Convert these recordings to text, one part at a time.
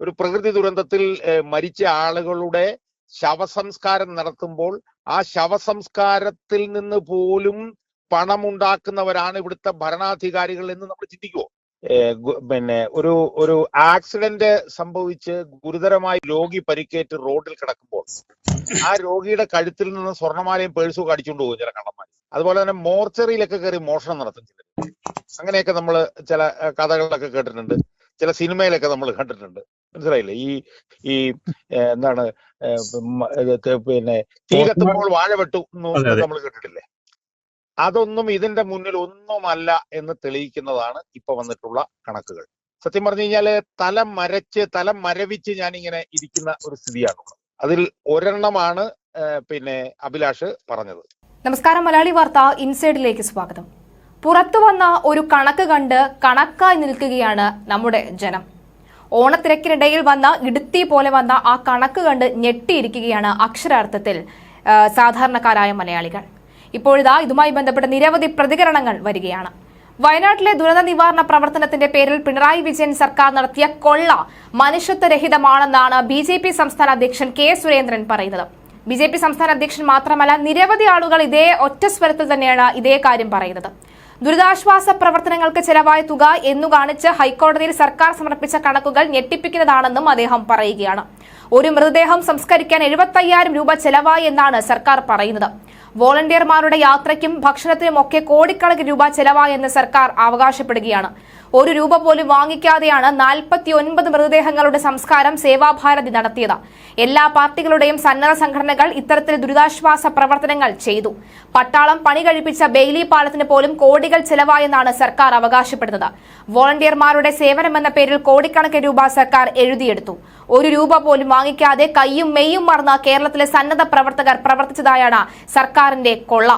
ഒരു പ്രകൃതി ദുരന്തത്തിൽ മരിച്ച ആളുകളുടെ ശവസംസ്കാരം നടത്തുമ്പോൾ ആ ശവസംസ്കാരത്തിൽ നിന്ന് പോലും പണമുണ്ടാക്കുന്നവരാണ് ഇവിടുത്തെ ഭരണാധികാരികൾ എന്ന് നമ്മൾ ചിന്തിക്കുമോ പിന്നെ ഒരു ഒരു ആക്സിഡന്റ് സംഭവിച്ച് ഗുരുതരമായി രോഗി പരിക്കേറ്റ് റോഡിൽ കിടക്കുമ്പോൾ ആ രോഗിയുടെ കഴുത്തിൽ നിന്ന് സ്വർണമാലയും പേഴ്സും അടിച്ചുകൊണ്ട് പോകും ചില കള്ളന്മാർ അതുപോലെ തന്നെ മോർച്ചറിയിലൊക്കെ കയറി മോഷണം നടത്തും ചിലർ അങ്ങനെയൊക്കെ നമ്മൾ ചില കഥകളിലൊക്കെ കേട്ടിട്ടുണ്ട്. ചില സിനിമയിലൊക്കെ നമ്മൾ കണ്ടിട്ടുണ്ട്. മനസ്സിലായില്ലേ? ഈ ഈ എന്താണ് പിന്നെ തീ കത്തുമ്പോൾ വാഴ വെട്ടു. നമ്മൾ കേട്ടിട്ടില്ലേ? അതൊന്നും ഇതിന്റെ മുന്നിൽ ഒന്നുമല്ല എന്ന് തെളിയിക്കുന്നതാണ് ഇപ്പൊ വന്നിട്ടുള്ള കണക്കുകൾ. സത്യം പറഞ്ഞു കഴിഞ്ഞാൽ തലം മരച്ച് തലം മരവിച്ച് ഞാൻ ഇങ്ങനെ ഇരിക്കുന്ന ഒരു സ്ഥിതിയാണുള്ളത് അതിൽ ഒരെണ്ണമാണ് പിന്നെ അഭിലാഷ് പറഞ്ഞത്. നമസ്കാരം മലയാളി വാർത്ത ഇൻസൈഡിലേക്ക് സ്വാഗതം. പുറത്തു വന്ന ഒരു കണക്ക് കണ്ട് കണക്കായി നിൽക്കുകയാണ് നമ്മുടെ ജനം. ഓണത്തിരക്കിനിടയിൽ വന്ന ഇടുത്തി പോലെ വന്ന ആ കണക്ക് കണ്ട് ഞെട്ടിയിരിക്കുകയാണ് അക്ഷരാർത്ഥത്തിൽ സാധാരണക്കാരായ മലയാളികൾ. ഇപ്പോഴിതാ ഇതുമായി ബന്ധപ്പെട്ട നിരവധി പ്രതികരണങ്ങൾ വരികയാണ്. വയനാട്ടിലെ ദുരന്ത നിവാരണ പ്രവർത്തനത്തിന്റെ പേരിൽ പിണറായി വിജയൻ സർക്കാർ നടത്തിയ കൊള്ള മനുഷ്യത്വരഹിതമാണെന്നാണ് ബി ജെ പി സംസ്ഥാന അധ്യക്ഷൻ കെ സുരേന്ദ്രൻ പറയുന്നത്. ബി ജെ പി സംസ്ഥാന അധ്യക്ഷൻ മാത്രമല്ല നിരവധി ആളുകൾ ഇതേ ഒറ്റ സ്വരത്തിൽ തന്നെയാണ് ഇതേ കാര്യം പറയുന്നത്. ദുരിതാശ്വാസ പ്രവർത്തനങ്ങൾക്ക് ചെലവായ തുക എന്നു കാണിച്ച് ഹൈക്കോടതിയിൽ സർക്കാർ സമർപ്പിച്ച കണക്കുകൾ ഞെട്ടിപ്പിക്കുന്നതാണെന്നും അദ്ദേഹം പറയുകയാണ്. ഒരു മൃതദേഹം സംസ്കരിക്കാൻ എഴുപത്തയ്യായിരം രൂപ ചെലവായി എന്നാണ് സർക്കാർ പറയുന്നത്. വോളണ്ടിയർമാരുടെ യാത്രയ്ക്കും ഭക്ഷണത്തിനുമൊക്കെ കോടിക്കണക്കിന് രൂപ ചെലവായി എന്ന് സർക്കാർ അവകാശപ്പെടുകയാണ്. ഒരു രൂപ പോലും വാങ്ങിക്കാതെയാണ് നാൽപ്പത്തി ഒൻപത് മൃതദേഹങ്ങളുടെ സംസ്കാരം സേവാഭാരതി നടത്തിയത്. എല്ലാ പാർട്ടികളുടെയും സന്നദ്ധ സംഘടനകൾ ഇത്തരത്തിൽ ദുരിതാശ്വാസ പ്രവർത്തനങ്ങൾ ചെയ്തു. പട്ടാളം പണി കഴിപ്പിച്ച ബെയിലി പാലത്തിന് പോലും കോടികൾ ചെലവായെന്നാണ് സർക്കാർ അവകാശപ്പെടുന്നത്. വോളണ്ടിയർമാരുടെ സേവനമെന്ന പേരിൽ കോടിക്കണക്കിന് രൂപ സർക്കാർ എഴുതിയെടുത്തു. ഒരു രൂപ പോലും വാങ്ങിക്കാതെ കൈയും മെയ്യും മറന്ന കേരളത്തിലെ സന്നദ്ധ പ്രവർത്തകർ പ്രവർത്തിച്ചതായാണ് സർക്കാരിന്റെ കൊള്ള.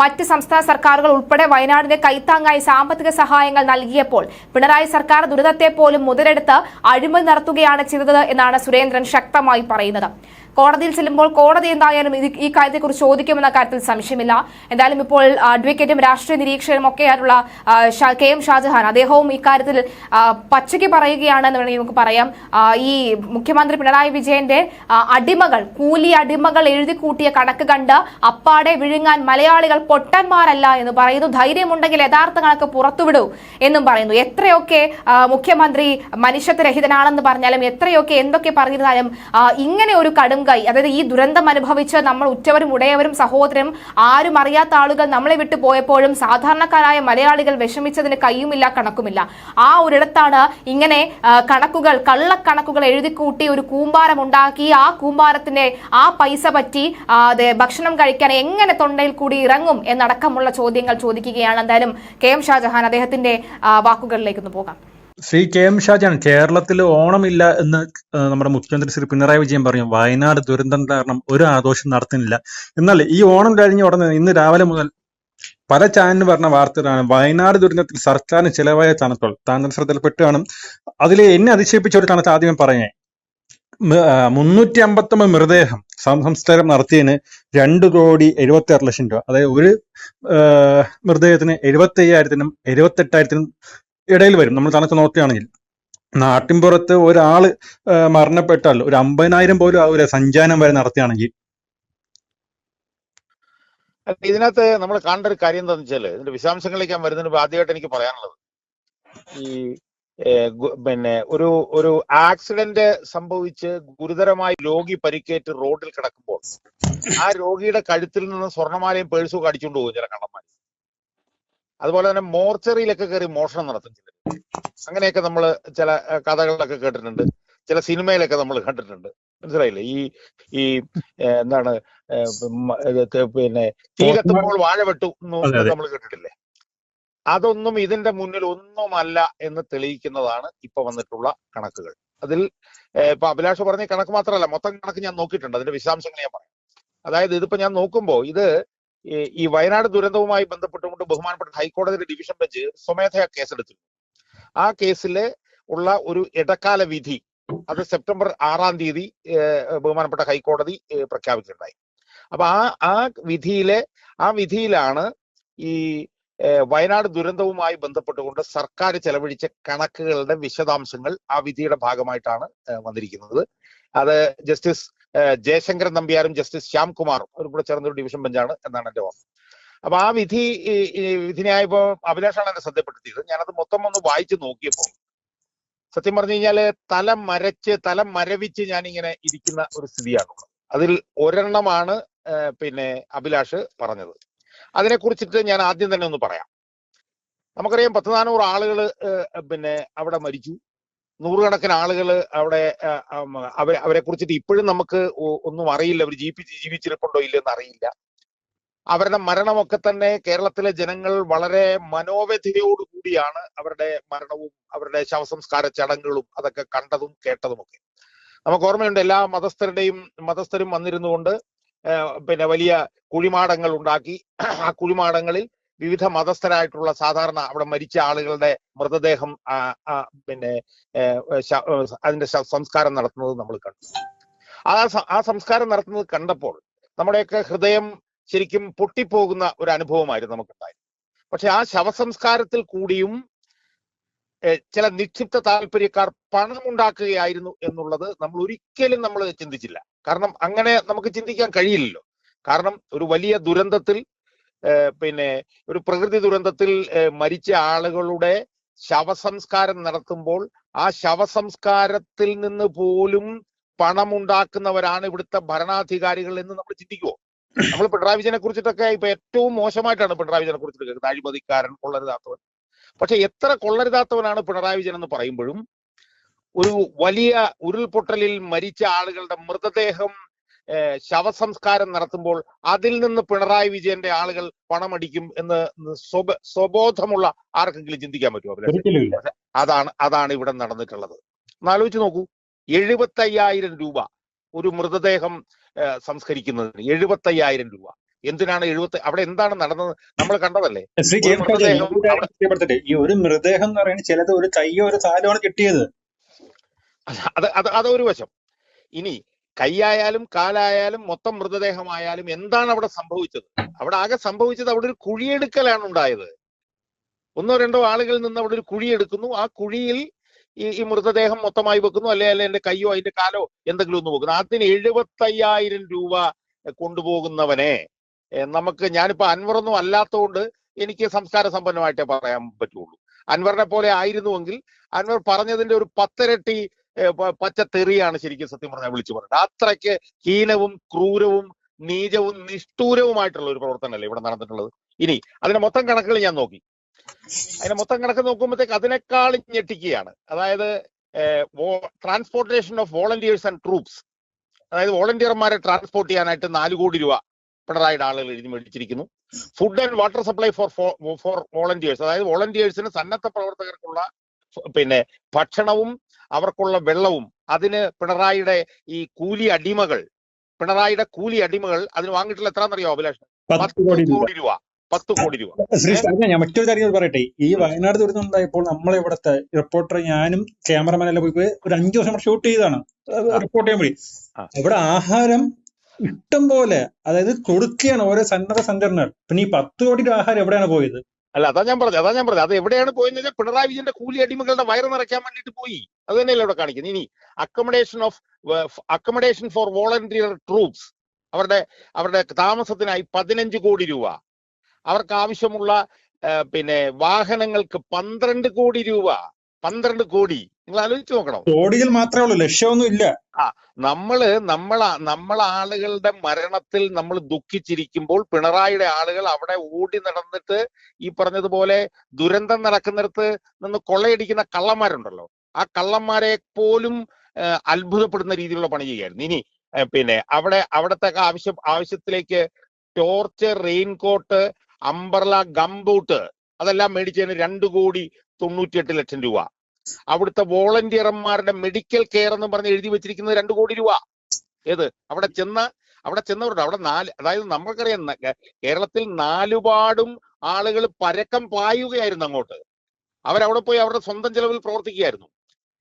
മറ്റ് സംസ്ഥാന സർക്കാരുകൾ ഉൾപ്പെടെ വയനാടിന് കൈത്താങ്ങായി സാമ്പത്തിക സഹായങ്ങൾ നൽകിയപ്പോൾ പിണറായി സർക്കാർ ദുരിതത്തെ പോലും മുതലെടുത്ത് അഴിമതി നടത്തുകയാണ് ചെയ്തത് എന്നാണ് സുരേന്ദ്രൻ ശക്തമായി പറയുന്നത്. കോടതിയിൽ ചെല്ലുമ്പോൾ കോടതി എന്തായാലും ഇത് ഈ കാര്യത്തെക്കുറിച്ച് ചോദിക്കുമെന്ന കാര്യത്തിൽ സംശയമില്ല. എന്തായാലും ഇപ്പോൾ അഡ്വക്കേറ്റും രാഷ്ട്രീയ നിരീക്ഷകരും ഒക്കെ ആയിട്ടുള്ള കെ എം ഷാജഹാൻ അദ്ദേഹവും ഇക്കാര്യത്തിൽ പച്ചയ്ക്ക് പറയുകയാണെന്ന് വേണമെങ്കിൽ നമുക്ക് പറയാം. ഈ മുഖ്യമന്ത്രി പിണറായി വിജയന്റെ അടിമകൾ കൂലി അടിമകൾ എഴുതി കൂട്ടിയ കണക്ക് കണ്ട് അപ്പാടെ വിഴുങ്ങാൻ മലയാളികൾ പൊട്ടന്മാരല്ല എന്ന് പറയുന്നു. ധൈര്യമുണ്ടെങ്കിൽ യഥാർത്ഥ കണക്ക് പുറത്തുവിടൂ എന്നും പറയുന്നു. എത്രയൊക്കെ മുഖ്യമന്ത്രി മനുഷ്യത്വരഹിതനാണെന്ന് പറഞ്ഞാലും എത്രയൊക്കെ എന്തൊക്കെ പറഞ്ഞിരുന്നാലും ഇങ്ങനെ ഒരു കടുംകൈ അതായത് ഈ ദുരന്തം അനുഭവിച്ച് നമ്മൾ ഉറ്റവരും ഉടയവരും സഹോദരനും ആരും അറിയാത്ത ആളുകൾ നമ്മളെ വിട്ടു പോയപ്പോഴും സാധാരണക്കാരായ മലയാളികൾ വിഷമിച്ചതിന് കയ്യുമില്ല കണക്കുമില്ല. ആ ഒരിടത്താണ് ഇങ്ങനെ കണക്കുകൾ കള്ളക്കണക്കുകൾ എഴുതിക്കൂട്ടി ഒരു കൂമ്പാരം ഉണ്ടാക്കി. ആ കൂമ്പാരത്തിന്റെ ആ പൈസ പറ്റി ഭക്ഷണം കഴിക്കാൻ എങ്ങനെ തൊണ്ടയിൽ കൂടി ഇറങ്ങും എന്നടക്കമുള്ള ചോദ്യങ്ങൾ ചോദിക്കുകയാണ്. എന്തായാലും കെ എം ഷാജഹാൻ അദ്ദേഹത്തിന്റെ വാക്കുകളിലേക്കൊന്ന് പോകാം. ശ്രീ കെ എം ഷാജാൻ കേരളത്തിൽ ഓണമില്ല എന്ന് നമ്മുടെ മുഖ്യമന്ത്രി ശ്രീ പിണറായി വിജയൻ പറഞ്ഞു. വയനാട് ദുരന്തം കാരണം ഒരു ആഘോഷം നടത്തുന്നില്ല. എന്നാൽ ഈ ഓണം കഴിഞ്ഞ ഉടനെ ഇന്ന് രാവിലെ മുതൽ പല ചാനലിന് പറഞ്ഞ വാർത്തകളാണ്. വയനാട് ദുരന്തത്തിൽ സർക്കാരിന് ചിലവായ തണുത്തോൾ താങ്കൾ ശ്രദ്ധയിൽപ്പെട്ട് കാണും അതിൽ എന്നെ അതിശയിപ്പിച്ച ഒരു തണുത്ത് ആദ്യമേ പറഞ്ഞേ മുന്നൂറ്റി അമ്പത്തൊമ്പത് മൃതദേഹം സംസ്കാരം നടത്തിയതിന് രണ്ട് കോടി എഴുപത്തി ആറ് ലക്ഷം രൂപ. അതായത് ഒരു മൃതദേഹത്തിന് എഴുപത്തി അയ്യായിരത്തിനും എഴുപത്തി എട്ടായിരത്തിനും ഇടയിൽ വരും. നമ്മൾ കണക്ക് നോക്കുകയാണെങ്കിൽ. നാട്ടിൻപുറത്ത് ഒരാൾ മരണപ്പെട്ടാൽ ഒരു അമ്പതിനായിരം പോലും ആവൂല സഞ്ചാരം വരെ നടത്തുകയാണെങ്കിൽ. ഇതിനകത്ത് നമ്മൾ കാണേണ്ട ഒരു കാര്യം എന്താണെന്ന് വെച്ചാൽ ഇതിന്റെ വിശദാംശങ്ങളിലേക്ക് ഞാൻ വരുന്നതിന് ആദ്യമായിട്ട് എനിക്ക് പറയാനുള്ളത്. ഈ പിന്നെ ഒരു ഒരു ആക്സിഡന്റ് സംഭവിച്ച് ഗുരുതരമായി രോഗി പരിക്കേറ്റ് റോഡിൽ കിടക്കുമ്പോൾ ആ രോഗിയുടെ കഴുത്തിൽ നിന്ന് സ്വർണമാലയും പേഴ്സും ഒക്കെ അടിച്ചുകൊണ്ട് പോകും ചില കള്ളന്മാർ അതുപോലെ തന്നെ മോർച്ചറിയിലൊക്കെ കയറി മോഷണം നടത്തും ചിലർ അങ്ങനെയൊക്കെ നമ്മൾ ചില കഥകളിലൊക്കെ കേട്ടിട്ടുണ്ട്. ചില സിനിമയിലൊക്കെ നമ്മൾ കണ്ടിട്ടുണ്ട്. മനസ്സിലായില്ലേ? ഈ ഈ എന്താണ് പിന്നെ തീ കത്തുമ്പോൾ വാഴ വെട്ടു. നമ്മൾ കേട്ടിട്ടില്ലേ? അതൊന്നും ഇതിന്റെ മുന്നിൽ ഒന്നുമല്ല എന്ന് തെളിയിക്കുന്നതാണ് ഇപ്പൊ വന്നിട്ടുള്ള കണക്കുകൾ. അതിൽ ഇപ്പൊ അഭിലാഷ് പറഞ്ഞ കണക്ക് മാത്രമല്ല മൊത്തം കണക്ക് ഞാൻ നോക്കിയിട്ടുണ്ട്. അതിന്റെ വിശദാംശങ്ങൾ ഞാൻ പറയാം. അതായത് ഇതിപ്പോ ഞാൻ നോക്കുമ്പോൾ ഇത് ഈ- വയനാട് ദുരന്തവുമായി ബന്ധപ്പെട്ടുകൊണ്ട് ബഹുമാനപ്പെട്ട ഹൈക്കോടതി ഡിവിഷൻ ബെഞ്ച് സ്വമേധയാ കേസെടുത്തിരുന്നു. ആ കേസിലെ ഉള്ള ഒരു ഇടക്കാല വിധി അത് സെപ്റ്റംബർ ആറാം തീയതി ബഹുമാനപ്പെട്ട ഹൈക്കോടതി പ്രഖ്യാപിച്ചിട്ടുണ്ടായി അപ്പൊ ആ ആ വിധിയിലെ ആ വിധിയിലാണ് ഈ വയനാട് ദുരന്തവുമായി ബന്ധപ്പെട്ടുകൊണ്ട് സർക്കാർ ചെലവഴിച്ച കണക്കുകളുടെ വിശദാംശങ്ങൾ ആ വിധിയുടെ ഭാഗമായിട്ടാണ് വന്നിരിക്കുന്നത്. അത് ജസ്റ്റിസ് ഏഹ് ജയശങ്കരൻ നമ്പ്യാരും ജസ്റ്റിസ് ശ്യാംകുമാറും അവരും കൂടെ ചേർന്നൊരു ഡിവിഷൻ ബെഞ്ചാണ് എന്നാണ് എന്റെ ഓർമ്മ. അപ്പൊ ആ വിധി വിധിനായപ്പോ അഭിലാഷാണ് എന്നെ ശ്രദ്ധപ്പെടുത്തിയത് ഞാനത് മൊത്തം ഒന്ന് വായിച്ചു നോക്കിയപ്പോ സത്യം പറഞ്ഞു കഴിഞ്ഞാൽ തല മരച്ച് തല മരവിച്ച് ഞാനിങ്ങനെ ഇരിക്കുന്ന ഒരു സ്ഥിതിയാണുള്ളത് അതിൽ ഒരെണ്ണമാണ് പിന്നെ അഭിലാഷ് പറഞ്ഞത്. അതിനെ കുറിച്ചിട്ട് ഞാൻ ആദ്യം തന്നെ ഒന്ന് പറയാം. നമുക്കറിയാം പത്ത് നാനൂറ് ആളുകൾ പിന്നെ അവിടെ മരിച്ചു. നൂറുകണക്കിന് ആളുകൾ അവിടെ അവരെ അവരെ കുറിച്ചിട്ട് ഇപ്പോഴും നമുക്ക് ഒന്നും അറിയില്ല. അവർ ജീവിച്ച് ജീവിച്ചിരിപ്പുണ്ടോ ഇല്ലെന്ന് അറിയില്ല. അവരുടെ മരണമൊക്കെ തന്നെ കേരളത്തിലെ ജനങ്ങൾ വളരെ മനോവ്യഥയോടുകൂടിയാണ് അവരുടെ മരണവും അവരുടെ ശവസംസ്കാര ചടങ്ങുകളും അതൊക്കെ കണ്ടതും കേട്ടതുമൊക്കെ. നമുക്ക് ഓർമ്മയുണ്ട് എല്ലാ മതസ്ഥരുടെയും മതസ്ഥരും വന്നിരുന്നുകൊണ്ട് കൊണ്ട് പിന്നെ വലിയ കുഴിമാടങ്ങൾ ഉണ്ടാക്കി ആ കുഴിമാടങ്ങളിൽ വിവിധ മതസ്ഥരായിട്ടുള്ള സാധാരണ അവിടെ മരിച്ച ആളുകളുടെ മൃതദേഹം പിന്നെ അതിന്റെ സംസ്കാരം നടത്തുന്നത് നമ്മൾ കണ്ടു. ആ ആ സംസ്കാരം നടത്തുന്നത് കണ്ടപ്പോൾ നമ്മുടെയൊക്കെ ഹൃദയം ശരിക്കും പൊട്ടിപ്പോകുന്ന ഒരു അനുഭവമായിരുന്നു നമുക്കുണ്ടായത്. പക്ഷെ ആ ശവസംസ്കാരത്തിൽ കൂടിയും ചില നിക്ഷിപ്ത താല്പര്യക്കാർ പണമുണ്ടാക്കുകയായിരുന്നു എന്നുള്ളത് നമ്മൾ ഒരിക്കലും നമ്മൾ ചിന്തിച്ചില്ല. കാരണം അങ്ങനെ നമുക്ക് ചിന്തിക്കാൻ കഴിയില്ലല്ലോ. കാരണം ഒരു വലിയ ദുരന്തത്തിൽ പിന്നെ ഒരു പ്രകൃതി ദുരന്തത്തിൽ മരിച്ച ആളുകളുടെ ശവസംസ്കാരം നടത്തുമ്പോൾ ആ ശവസംസ്കാരത്തിൽ നിന്ന് പോലും പണമുണ്ടാക്കുന്നവരാണ് ഇവിടുത്തെ ഭരണാധികാരികൾ എന്ന് നമ്മൾ ചിന്തിക്കുമോ നമ്മൾ പിണറായി വിജയനെ കുറിച്ചിട്ടൊക്കെ ഇപ്പൊ ഏറ്റവും മോശമായിട്ടാണ് പിണറായി വിജയനെ കുറിച്ചിട്ട് കേൾക്കുന്നത്. അഴിമതിക്കാരൻ കൊള്ളരുതാത്തവൻ. പക്ഷെ എത്ര കൊള്ളരുതാത്തവനാണ് പിണറായി വിജയൻ എന്ന് പറയുമ്പോഴും ഒരു വലിയ ഉരുൾപൊട്ടലിൽ മരിച്ച ആളുകളുടെ മൃതദേഹം ശവസംസ്കാരം നടത്തുമ്പോൾ അതിൽ നിന്ന് പിണറായി വിജയന്റെ ആളുകൾ പണമടിക്കും എന്ന് സ്വബ സ്വബോധമുള്ള ആർക്കെങ്കിലും ചിന്തിക്കാൻ പറ്റുമോ? അതാണ് അതാണ് ഇവിടെ നടന്നിട്ടുള്ളത്. എന്നാലോചിച്ച് നോക്കൂ. എഴുപത്തയ്യായിരം രൂപ ഒരു മൃതദേഹം സംസ്കരിക്കുന്നതിന് എഴുപത്തയ്യായിരം രൂപ. എന്തിനാണ് എഴുപത്തി അവിടെ എന്താണ് നടന്നത്? നമ്മൾ കണ്ടതല്ലേ? ഈ ഒരു മൃതദേഹം എന്ന് പറയുന്നത് ചിലത് ഒരു കയ്യോ ഒരു ആണ് കിട്ടിയത്. അത് അത് അതൊരു വശം. ഇനി കൈയായാലും കാലായാലും മൊത്തം മൃതദേഹമായാലും എന്താണ് അവിടെ സംഭവിച്ചത്? അവിടെ ആകെ സംഭവിച്ചത് അവിടെ ഒരു കുഴിയെടുക്കലാണ് ഉണ്ടായത്. ഒന്നോ രണ്ടോ ആളുകളിൽ നിന്ന് അവിടെ ഒരു കുഴിയെടുക്കുന്നു ആ കുഴിയിൽ ഈ ഈ മൃതദേഹം മൊത്തമായി വെക്കുന്നു. അല്ലെ അല്ലെ എന്റെ കയ്യോ അതിന്റെ കാലോ എന്തെങ്കിലും ഒന്ന് വെക്കുന്നു. അതിന് എഴുപത്തയ്യായിരം രൂപ കൊണ്ടുപോകുന്നവനെ നമുക്ക് ഞാനിപ്പോ അൻവറൊന്നും അല്ലാത്തതുകൊണ്ട് എനിക്ക് സംസ്കാര സമ്പന്നമായിട്ടേ പറയാൻ പറ്റുള്ളൂ. അൻവറിനെ പോലെ ആയിരുന്നുവെങ്കിൽ അൻവർ പറഞ്ഞതിന്റെ ഒരു പത്തിരട്ടി പച്ച തെറിയാണ് ശരിക്കും സത്യം പറഞ്ഞാൽ വിളിച്ചു പറഞ്ഞത് അത്രയ്ക്ക് ഹീനവും ക്രൂരവും നീചവും നിഷ്ഠൂരവുമായിട്ടുള്ള ഒരു പ്രവർത്തനമല്ലേ ഇവിടെ നടന്നിട്ടുള്ളത്? ഇനി അതിന്റെ മൊത്തം കണക്കുകൾ ഞാൻ നോക്കി. അതിന്റെ മൊത്തം കണക്ക് നോക്കുമ്പോഴത്തേക്ക് അതിനേക്കാൾ ഞെട്ടിക്കുകയാണ്. അതായത് transportation of volunteers and troops അതായത് വോളണ്ടിയർമാരെ ട്രാൻസ്പോർട്ട് ചെയ്യാനായിട്ട് നാല് കോടി രൂപ പിണറായിയുടെ ആളുകൾ എഴുതി മേടിച്ചിരിക്കുന്നു. Food and water supply for for volunteers അതായത് വോളണ്ടിയേഴ്സിന് സന്നദ്ധ പ്രവർത്തകർക്കുള്ള പിന്നെ ഭക്ഷണവും അവർക്കുള്ള വെള്ളവും അതിന് പിണറായിയുടെ ഈ കൂലി അടിമകൾ പിണറായിയുടെ കൂലി അടിമകൾ അതിന് വാങ്ങിയിട്ടുള്ള എത്രയാണെന്നറിയോ അഭിലാഷ്? പത്ത് കോടി രൂപ. പത്ത് കോടി രൂപ? ഞാൻ മറ്റൊരു കാര്യം പറയട്ടെ. ഈ വയനാട് ദുരിതം ഉണ്ടായപ്പോൾ നമ്മളെ ഇവിടുത്തെ റിപ്പോർട്ടർ ഞാനും ക്യാമറമാൻ എല്ലാം പോയി ഒരു അഞ്ചു വർഷം ഷൂട്ട് ചെയ്താണ് റിപ്പോർട്ട് ചെയ്യാൻ വേണ്ടി. ഇവിടെ അവിടെ ആഹാരം ഇഷ്ടം പോലെ അതായത് കൊടുക്കുകയാണ് ഓരോ സന്നദ്ധ സംഘടനകൾ പിന്നെ ഈ പത്ത് കോടി ആഹാരം എവിടെയാണ് പോയത്? അല്ല അതാ ഞാൻ പറഞ്ഞത് അതാ ഞാൻ പറഞ്ഞത്. അത് എവിടെയാണ് പോയെന്ന് വെച്ചാൽ പിണറായി വിജയന്റെ കൂലി അടിമകളുടെ വയറ് നിറയ്ക്കാൻ വേണ്ടിയിട്ട് പോയി. അത് തന്നെയല്ലേ ഇവിടെ കാണിക്കുന്നത്. ഇനി accommodation of accommodation for volunteer troops അവരുടെ അവരുടെ താമസത്തിനായി പതിനഞ്ച് കോടി രൂപ. അവർക്ക് ആവശ്യമുള്ള പിന്നെ വാഹനങ്ങൾക്ക് പന്ത്രണ്ട് കോടി രൂപ. പന്ത്രണ്ട് കോടി. നിങ്ങൾ ആലോചിച്ച് നോക്കണം. കോടിയിൽ മാത്രമേ ഉള്ളൂ. ലക്ഷ്യമൊന്നും ഇല്ല. ആ നമ്മൾ നമ്മള നമ്മളെ ആളുകളുടെ മരണത്തിൽ നമ്മൾ ദുഃഖിച്ചിരിക്കുമ്പോൾ പിണറായിയുടെ ആളുകൾ അവിടെ ഓടി നടന്നിട്ട് ഈ പറഞ്ഞതുപോലെ ദുരന്തം നടക്കുന്നിടത്ത് നിന്ന് കൊള്ളയടിക്കുന്ന കള്ളന്മാരുണ്ടല്ലോ. ആ കള്ളന്മാരെ പോലും അത്ഭുതപ്പെടുന്ന രീതിയിലുള്ള പണി ചെയ്യായിരുന്നു ഇനി പിന്നെ അവിടെ അവിടത്തെ ആവശ്യ ആവശ്യത്തിലേക്ക് ടോർച്ച് റെയിൻകോട്ട് അംബർല ഗംബൂട്ട് അതെല്ലാം മേടിച്ചതിന് രണ്ട് കോടി തൊണ്ണൂറ്റിയെട്ട് ലക്ഷം രൂപ. അവിടുത്തെ വോളണ്ടിയർമാരുടെ മെഡിക്കൽ കെയർ എന്ന് പറഞ്ഞ് എഴുതി വെച്ചിരിക്കുന്നത് രണ്ട് കോടി രൂപ. ഏത്? അവിടെ ചെന്ന അവിടെ ചെന്നവരുണ്ട്. അവിടെ നാല് അതായത് നമുക്കറിയാം കേരളത്തിൽ നാലുപാടും ആളുകൾ പരക്കം പായുകയായിരുന്നു അങ്ങോട്ട്. അവരവിടെ പോയി അവരുടെ സ്വന്തം ചെലവിൽ പ്രവർത്തിക്കുകയായിരുന്നു.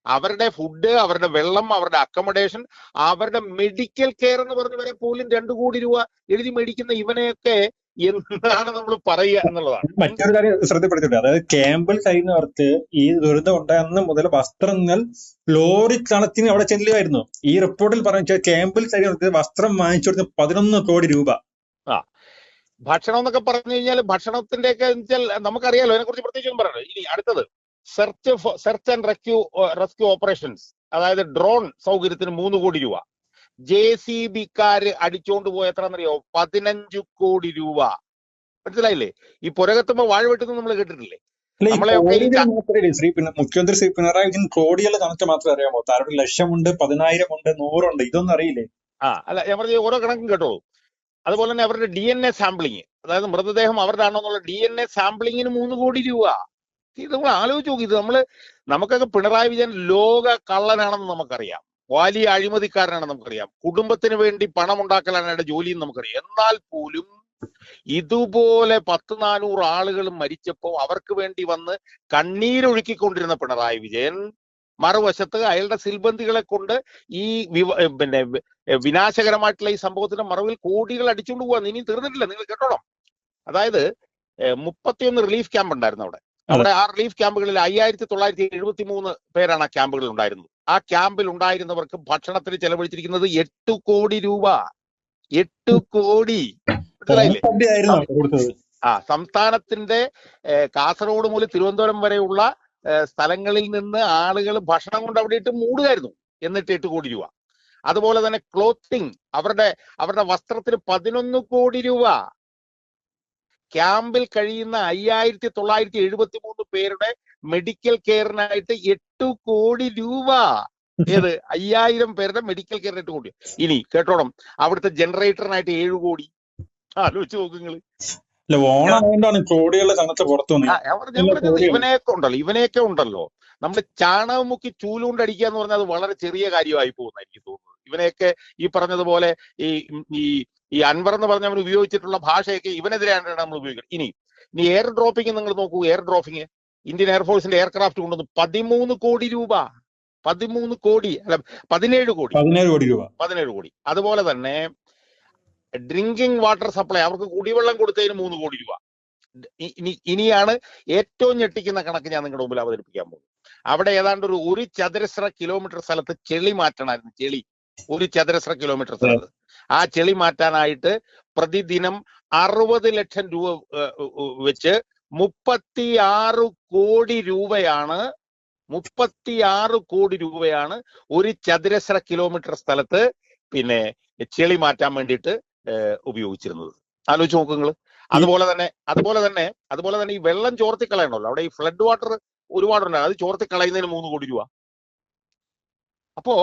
അവരുടെ ഫുഡ് അവരുടെ വെള്ളം അവരുടെ അക്കോമഡേഷൻ അവരുടെ മെഡിക്കൽ കെയർ എന്ന് പറഞ്ഞവരെ പോലും രണ്ടു കോടി രൂപ എഴുതി മേടിക്കുന്ന ഇവനെയൊക്കെ എന്നാണ് നമ്മൾ പറയുക എന്നുള്ളതാണ്. മറ്റൊരു കാര്യം ശ്രദ്ധപ്പെടുത്തിയിട്ടുണ്ട്. അതായത് ക്യാമ്പിൽ കഴിഞ്ഞവർക്ക് ഈ ദുരിതം ഉണ്ടായിരുന്ന മുതൽ വസ്ത്രങ്ങൾ ലോറി കണത്തിന് അവിടെ ചെല്ലുമായിരുന്നു ഈ റിപ്പോർട്ടിൽ പറഞ്ഞ ക്യാമ്പിൽ കഴിഞ്ഞവർക്ക് വസ്ത്രം വാങ്ങിച്ചു കൊടുത്ത് പതിനൊന്ന് കോടി രൂപ. ആ. ഭക്ഷണം എന്നൊക്കെ പറഞ്ഞു കഴിഞ്ഞാൽ ഭക്ഷണത്തിന്റെ ഒക്കെ വെച്ചാൽ നമുക്കറിയാലോ അതിനെ കുറിച്ച് പ്രത്യേകിച്ചും പറയണോ ഇനി അടുത്തത്. Search search and rescue rescue operations അതായത് ഡ്രോൺ സൗകര്യത്തിന് മൂന്ന് കോടി രൂപ. ജെ സി ബിക്കാര് അടിച്ചോണ്ട് പോയ എത്രയെന്നറിയോ പതിനഞ്ചു കോടി രൂപ. മനസ്സിലായില്ലേ? ഈ പുരകത്തുമ്പോ വാഴ വെട്ടുന്നു നമ്മൾ കേട്ടിട്ടില്ലേ? ശ്രീ മുഖ്യമന്ത്രി ശ്രീ പിണറായി വിജയൻ കോടികൾ കണക്ക് മാത്രമേ അറിയാമോ താരൊരു ലക്ഷമുണ്ട് പതിനായിരം ഉണ്ട് നൂറുണ്ട് ഇതൊന്നും അറിയില്ലേ? ആ അല്ല ഞാൻ പറഞ്ഞ ഓരോ കണക്കും കേട്ടോളൂ. അതുപോലെ തന്നെ അവരുടെ ഡി എൻ എ സാമ്പിളിങ്. അതായത് മൃതദേഹം അവരുടെ ആണോ എന്നുള്ള ഡി എൻ എ സാമ്പിളിങ്ങിന് മൂന്ന് കോടി രൂപ. ഇത് നമ്മൾ ആലോചിച്ച് നോക്കി ഇത് നമ്മൾ നമുക്കൊക്കെ പിണറായി വിജയൻ ലോക കള്ളനാണെന്ന് നമുക്കറിയാം. വലിയ അഴിമതിക്കാരനാണ് നമുക്കറിയാം. കുടുംബത്തിന് വേണ്ടി പണം ഉണ്ടാക്കലാണ് അയാളുടെ ജോലിയും നമുക്കറിയാം. എന്നാൽ പോലും ഇതുപോലെ പത്ത് നാനൂറ് ആളുകൾ മരിച്ചപ്പോൾ അവർക്ക് വേണ്ടി വന്ന് കണ്ണീരൊഴുക്കിക്കൊണ്ടിരുന്ന പിണറായി വിജയൻ മറുവശത്ത് അയാളുടെ സിൽബന്ധികളെ കൊണ്ട് ഈ പിന്നെ വിനാശകരമായിട്ടുള്ള ഈ സംഭവത്തിന്റെ മറവിൽ കോടികൾ അടിച്ചുകൊണ്ട് പോവാൻ ഇനി തീർന്നിട്ടില്ല. നിങ്ങൾ കേട്ടോണം അതായത് മുപ്പത്തിയൊന്ന് റിലീഫ് ക്യാമ്പ് ഉണ്ടായിരുന്നു അവിടെ. അവിടെ ആ റിലീഫ് ക്യാമ്പുകളിൽ അയ്യായിരത്തി തൊള്ളായിരത്തി എഴുപത്തി മൂന്ന് പേരാണ് ആ ക്യാമ്പുകളിൽ ഉണ്ടായിരുന്നത്. ആ ക്യാമ്പിൽ ഉണ്ടായിരുന്നവർക്ക് ഭക്ഷണത്തിന് ചെലവഴിച്ചിരിക്കുന്നത് എട്ട് കോടി രൂപ. എട്ട് കോടി. ആ സംസ്ഥാനത്തിന്റെ കാസർഗോഡ് മുതൽ തിരുവനന്തപുരം വരെയുള്ള സ്ഥലങ്ങളിൽ നിന്ന് ആളുകൾ ഭക്ഷണം കൊണ്ട് അവിടെ ഇട്ട് മൂടുകയായിരുന്നു. എന്നിട്ട് എട്ട് കോടി രൂപ. അതുപോലെ തന്നെ ക്ലോത്തിങ് അവരുടെ അവരുടെ വസ്ത്രത്തിന് പതിനൊന്ന് കോടി രൂപ. ക്യാമ്പിൽ കഴിയുന്ന അയ്യായിരത്തി തൊള്ളായിരത്തി എഴുപത്തി മൂന്ന് പേരുടെ മെഡിക്കൽ കെയറിനായിട്ട് എട്ട് കോടി രൂപ. ഏത്? അയ്യായിരം പേരുടെ മെഡിക്കൽ കെയറിന് എട്ട് കോടി. ഇനി കേട്ടോണം. അവിടുത്തെ ജനറേറ്ററിനായിട്ട് ഏഴ് കോടി. ആലോചിച്ച് നോക്ക് നിങ്ങൾ. ഇവനെയൊക്കെ ഉണ്ടല്ലോ ഇവനെയൊക്കെ ഉണ്ടല്ലോ. നമ്മൾ ചാണകം മുക്കി ചൂലുകൊണ്ട് അടിക്കുക എന്ന് പറഞ്ഞാൽ അത് വളരെ ചെറിയ കാര്യമായി പോകുന്ന എനിക്ക് തോന്നുന്നത്. ഇവനെയൊക്കെ ഈ പറഞ്ഞതുപോലെ ഈ ഈ ഈ അൻവർ എന്ന് പറഞ്ഞവൻ ഉപയോഗിച്ചിട്ടുള്ള ഭാഷയൊക്കെ ഇവനെതിരെയാണ് നമ്മൾ ഉപയോഗിക്കുന്നത്. ഇനി ഇനി എയർ ഡ്രോപ്പിംഗ് നിങ്ങൾ നോക്കൂ എയർ ഡ്രോപ്പിംഗ് ഇന്ത്യൻ എയർഫോഴ്സിന്റെ എയർക്രാഫ്റ്റ് കൊണ്ടുവന്ന് പതിമൂന്ന് കോടി രൂപ പതിമൂന്ന് കോടി അല്ല പതിനേഴ് കോടി. പതിനേഴ് കോടി രൂപ. പതിനേഴ് കോടി. അതുപോലെ തന്നെ ഡ്രിങ്കിങ് വാട്ടർ സപ്ലൈ അവർക്ക് കുടിവെള്ളം കൊടുത്തതിന് മൂന്ന് കോടി രൂപ. ഇനി ഇനിയാണ് ഏറ്റവും ഞെട്ടിക്കുന്ന കണക്ക് ഞാൻ നിങ്ങളുടെ മുമ്പിൽ അവതരിപ്പിക്കാൻ പോകുന്നത്. അവിടെ ഏതാണ്ട് ഒരു ഒരു ചതുരശ്ര കിലോമീറ്റർ സ്ഥലത്ത് ചെളി മാറ്റണമായിരുന്നു ചെളി. ഒരു ചതുരശ്ര കിലോമീറ്റർ സ്ഥലത്ത് ആ ചെളി മാറ്റാനായിട്ട് പ്രതിദിനം അറുപത് ലക്ഷം രൂപ വെച്ച് മുപ്പത്തി ആറ് കോടി രൂപയാണ് മുപ്പത്തി ആറ് കോടി രൂപയാണ് ഒരു ചതുരശ്ര കിലോമീറ്റർ സ്ഥലത്ത് പിന്നെ ചെളി മാറ്റാൻ വേണ്ടിയിട്ട് ഉപയോഗിച്ചിരുന്നത്. ആലോചിച്ച് നോക്ക് നിങ്ങൾ അതുപോലെ തന്നെ അതുപോലെ തന്നെ അതുപോലെ തന്നെ ഈ വെള്ളം ചോർത്തി കളയണമല്ലോ. അവിടെ ഈ ഫ്ലഡ് വാട്ടർ ഒരുപാടുണ്ട്. അത് ചോർത്തി കളയുന്നതിന് മൂന്ന് കോടി രൂപ. അപ്പോ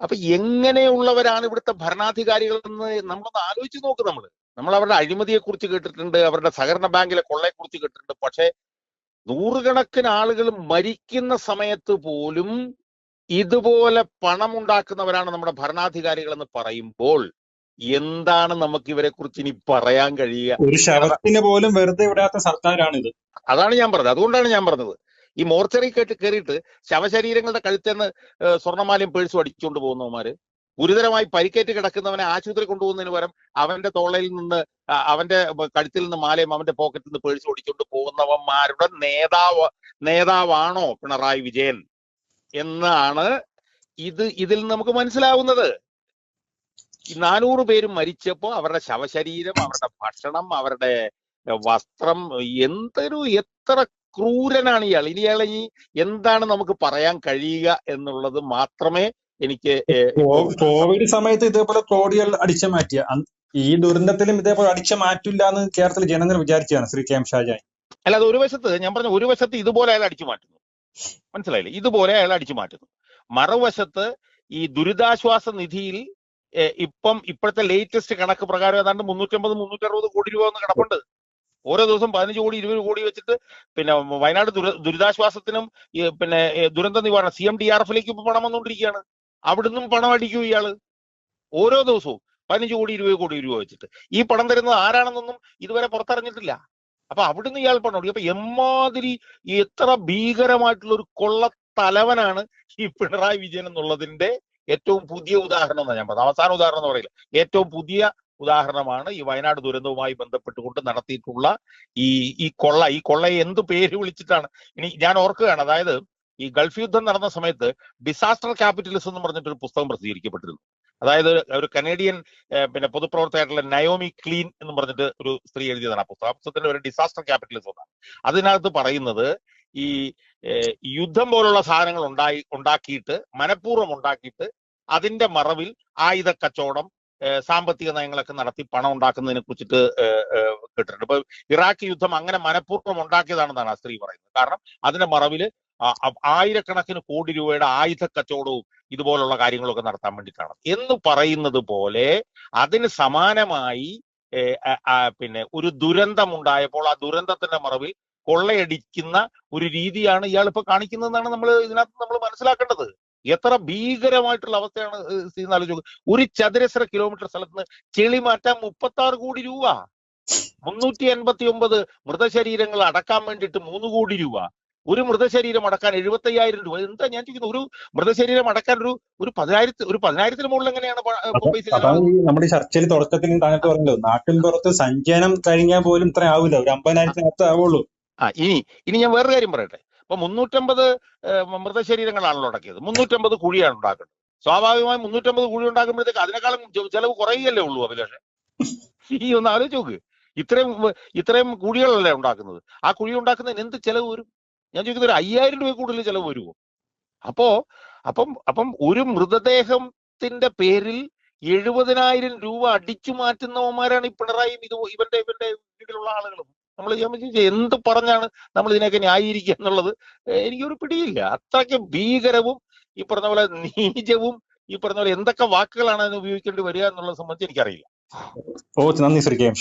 അപ്പൊ എങ്ങനെയുള്ളവരാണ് ഇവിടുത്തെ ഭരണാധികാരികൾ എന്ന് നമ്മളൊന്ന് ആലോചിച്ച് നോക്ക് നമ്മൾ നമ്മൾ അവരുടെ അഴിമതിയെ കുറിച്ച് കേട്ടിട്ടുണ്ട് അവരുടെ സഹകരണ ബാങ്കിലെ കൊള്ളയെ കുറിച്ച് കേട്ടിട്ടുണ്ട്. പക്ഷെ നൂറുകണക്കിന് ആളുകൾ മരിക്കുന്ന സമയത്ത് പോലും ഇതുപോലെ പണം ഉണ്ടാക്കുന്നവരാണ് നമ്മുടെ ഭരണാധികാരികൾ എന്ന് പറയുമ്പോൾ എന്താണ് നമുക്ക് ഇവരെ കുറിച്ച് ഇനി പറയാൻ കഴിയുക? ഒരു ശവത്തിന് പോലും വെറുതെ വിടാത്ത സർക്കാരാണിത്. അതാണ് ഞാൻ പറഞ്ഞത്. അതുകൊണ്ടാണ് ഞാൻ പറഞ്ഞത്. ഈ മോർച്ചറി കേട്ട് കയറിയിട്ട് ശവശരീരങ്ങളുടെ കഴുത്തേന്ന് സ്വർണമാലയും പേഴ്സും അടിച്ചുകൊണ്ട് പോകുന്നവന്മാര് ഗുരുതരമായി പരിക്കേറ്റ് കിടക്കുന്നവനെ ആശുപത്രി കൊണ്ടുപോകുന്നതിന് പകരം അവന്റെ തോളയിൽ നിന്ന് അവന്റെ കഴുത്തിൽ നിന്ന് മാലയും അവന്റെ പോക്കറ്റിൽ നിന്ന് പേഴ്സും അടിച്ചുകൊണ്ട് പോകുന്നവന്മാരുടെ നേതാവ് നേതാവാണോ പിണറായി വിജയൻ? എന്നാണ് ഇത് ഇതിൽ നമുക്ക് മനസ്സിലാവുന്നത്. നാനൂറ് പേരും മരിച്ചപ്പോ അവരുടെ ശവശരീരം അവരുടെ ഭക്ഷണം അവരുടെ വസ്ത്രം എന്തൊരു എത്ര ക്രൂരനാണ് ഇയാൾ. ഇനി ഇയാളെ ഈ എന്താണ് നമുക്ക് പറയാൻ കഴിയുക എന്നുള്ളത് മാത്രമേ എനിക്ക് കോവിഡ് സമയത്ത് ഇതേപോലെ കോടികൾ അടിച്ചു മാറ്റിയ ഈ ദുരന്തത്തിലും ഇതേപോലെ അടിച്ചു മാറ്റില്ല എന്ന് കേരളത്തിലെ ജനങ്ങൾ വിചാരിച്ചതാണ് ശ്രീ കെ എം ഷാജാൻ അല്ല അത് ഒരു വശത്ത് ഞാൻ പറഞ്ഞ ഒരു വശത്ത് ഇതുപോലെ അയാൾ അടിച്ചു മാറ്റുന്നു. മനസ്സിലായില്ലേ? ഇതുപോലെ അയാൾ അടിച്ചു മാറ്റുന്നു. മറുവശത്ത് ഈ ദുരിതാശ്വാസ നിധിയിൽ ഇപ്പം ഇപ്പോഴത്തെ ലേറ്റസ്റ്റ് കണക്ക് പ്രകാരം ഏതാണ്ട് മുന്നൂറ്റമ്പത് മുന്നൂറ്ററുപത് കോടി രൂപ ഒന്ന് കിടപ്പുണ്ട്. ഓരോ ദിവസം പതിനഞ്ച് കോടി ഇരുപത് കോടി വെച്ചിട്ട് പിന്നെ വയനാട് ദുര ദുരിതാശ്വാസത്തിനും പിന്നെ ദുരന്ത നിവാരണ സി എം ഡി ആർ എഫിലേക്ക് ഇപ്പൊ പണം വന്നുകൊണ്ടിരിക്കുകയാണ് അവിടുന്നും പണം അടിക്കും ഇയാൾ? ഓരോ ദിവസവും പതിനഞ്ച് കോടി ഇരുപത് കോടി രൂപ വെച്ചിട്ട്. ഈ പണം തരുന്നത് ആരാണെന്നൊന്നും ഇതുവരെ പുറത്തറിഞ്ഞിട്ടില്ല. അപ്പൊ അവിടുന്ന് ഇയാൾ പണം അടിക്കും. അപ്പൊ എമ്മാതിരി എത്ര ഭീകരമായിട്ടുള്ള ഒരു കൊള്ള തലവനാണ് ഈ പിണറായി വിജയൻ എന്നുള്ളതിന്റെ ഏറ്റവും പുതിയ ഉദാഹരണം എന്നാ ഞാൻ പറഞ്ഞത്. അവസാന ഉദാഹരണം എന്ന് പറയില്ല. ഏറ്റവും പുതിയ ഉദാഹരണമാണ് ഈ വയനാട് ദുരന്തവുമായി ബന്ധപ്പെട്ടുകൊണ്ട് നടത്തിയിട്ടുള്ള ഈ ഈ കൊള്ള ഈ കൊള്ളയെ എന്ത് പേര് വിളിച്ചിട്ടാണ്? ഇനി ഞാൻ ഓർക്കുകയാണ് അതായത് ഈ ഗൾഫ് യുദ്ധം നടന്ന സമയത്ത് ഡിസാസ്റ്റർ ക്യാപിറ്റലിസം എന്ന് പറഞ്ഞിട്ട് ഒരു പുസ്തകം പ്രസിദ്ധീകരിക്കപ്പെട്ടിരുന്നു. അതായത് ഒരു കനേഡിയൻ പിന്നെ പൊതുപ്രവർത്തകരായിട്ടുള്ള നയോമി ക്ലീൻ എന്ന് പറഞ്ഞിട്ട് ഒരു സ്ത്രീ എഴുതിയതാണ് ആ പുസ്തകം. ആ പുസ്തകത്തിന്റെ ഒരു ഡിസാസ്റ്റർ ക്യാപിറ്റലിസം എന്നാണ്. അതിനകത്ത് പറയുന്നത് ഈ യുദ്ധം പോലുള്ള സാധനങ്ങൾ ഉണ്ടായി ഉണ്ടാക്കിയിട്ട് മനഃപൂർവം ഉണ്ടാക്കിയിട്ട് അതിന്റെ മറവിൽ ആയുധ കച്ചവടം സാമ്പത്തിക നയങ്ങളൊക്കെ നടത്തി പണം ഉണ്ടാക്കുന്നതിനെ കുറിച്ചിട്ട് കേട്ടിട്ടുണ്ട്. ഇപ്പൊ ഇറാഖ് യുദ്ധം അങ്ങനെ മനഃപൂർവം ഉണ്ടാക്കിയതാണെന്നാണ് ആ സ്ത്രീ പറയുന്നത്. കാരണം അതിന്റെ മറവിൽ ആയിരക്കണക്കിന് കോടി രൂപയുടെ ആയുധ കച്ചവടവും ഇതുപോലുള്ള കാര്യങ്ങളൊക്കെ നടത്താൻ വേണ്ടിയിട്ടാണ്. എന്ന് പറയുന്നത് പോലെ അതിന് സമാനമായി പിന്നെ ഒരു ദുരന്തം ഉണ്ടായപ്പോൾ ആ ദുരന്തത്തിന്റെ മറവിൽ കൊള്ളയടിക്കുന്ന ഒരു രീതിയാണ് ഇയാൾ ഇപ്പൊ കാണിക്കുന്നതെന്നാണ് നമ്മൾ ഇതിനകത്ത് നമ്മൾ മനസ്സിലാക്കേണ്ടത്. എത്ര ഭീകരമായിട്ടുള്ള അവസ്ഥയാണ് സ്ഥിതി ആലോചിച്ച് ഒരു ചതുരശ്ര കിലോമീറ്റർ സ്ഥലത്ത് നിന്ന് ചെളി മാറ്റാൻ മുപ്പത്തി ആറ് കോടി രൂപ. മുന്നൂറ്റി എൺപത്തി ഒമ്പത് മൃതശരീരങ്ങൾ അടക്കാൻ വേണ്ടിയിട്ട് മൂന്ന് കോടി രൂപ. ഒരു മൃതശരീരം അടക്കാൻ എഴുപത്തി അയ്യായിരം രൂപ. എന്താ ഞാൻ ചോദിക്കുന്നത്? ഒരു മൃതശരീരം അടക്കാൻ ഒരു ഒരു പതിനായിരത്തി ഒരു പതിനായിരത്തിന് മുകളിൽ എങ്ങനെയാണ് നമ്മുടെ ചർച്ചയിൽ തുടക്കത്തിൽ പറഞ്ഞല്ലോ നാട്ടിൻ പുറത്ത് സഞ്ചയനം കഴിഞ്ഞാൽ പോലും ഇത്ര ആവില്ല. ഒരു അമ്പതിനായിരത്തിനകത്ത് ആവുള്ളൂ. ആ ഇനി ഇനി ഞാൻ വേറൊരു കാര്യം പറയട്ടെ. ഇപ്പൊ മുന്നൂറ്റമ്പത് മൃതശരീരങ്ങളാണല്ലോ ഉണ്ടാക്കിയത്. മുന്നൂറ്റമ്പത് കുഴിയാണ് ഉണ്ടാക്കുന്നത്. സ്വാഭാവികമായി മുന്നൂറ്റമ്പത് കുഴി ഉണ്ടാക്കുമ്പോഴത്തേക്ക് അതിനേക്കാളും ചിലവ് കുറയുകയല്ലേ ഉള്ളൂ അഭിലാഷ്? ഈ ഒന്ന് ആലോചിച്ച് നോക്ക്. ഇത്രയും ഇത്രയും കുഴികളല്ലേ ഉണ്ടാക്കുന്നത്. ആ കുഴി ഉണ്ടാക്കുന്നതിന് എന്ത് ചെലവ് വരും? ഞാൻ ചോദിക്കുന്നത് ഒരു അയ്യായിരം രൂപ കൂടുതൽ ചെലവ് വരുമോ? അപ്പോ അപ്പം അപ്പം ഒരു മൃതദേഹത്തിന്റെ പേരിൽ എഴുപതിനായിരം രൂപ അടിച്ചു മാറ്റുന്നവന്മാരാണ് ഈ പിണറായിയും ഇത് ഇവന്റെ ഇവന്റെ ഇതിലുള്ള ആളുകളും. നമ്മൾ ഞാൻ വിചാരിച്ചു എന്ത് പറഞ്ഞാണ് നമ്മൾ ഇതിനെയൊക്കെ ന്യായീകരിക്കുക എന്നുള്ളത്? എനിക്കൊരു പിടിയില്ല. അത്രയ്ക്ക് ഭീകരവും ഈ പറഞ്ഞ പോലെ നീചവും ഈ പറഞ്ഞ പോലെ എന്തൊക്കെ വാക്കുകളാണ് അതിന് ഉപയോഗിക്കേണ്ടി വരിക എന്നുള്ളത് സംബന്ധിച്ച് എനിക്കറിയില്ല. ഓ നന്ദി ശ്രീ കെ എം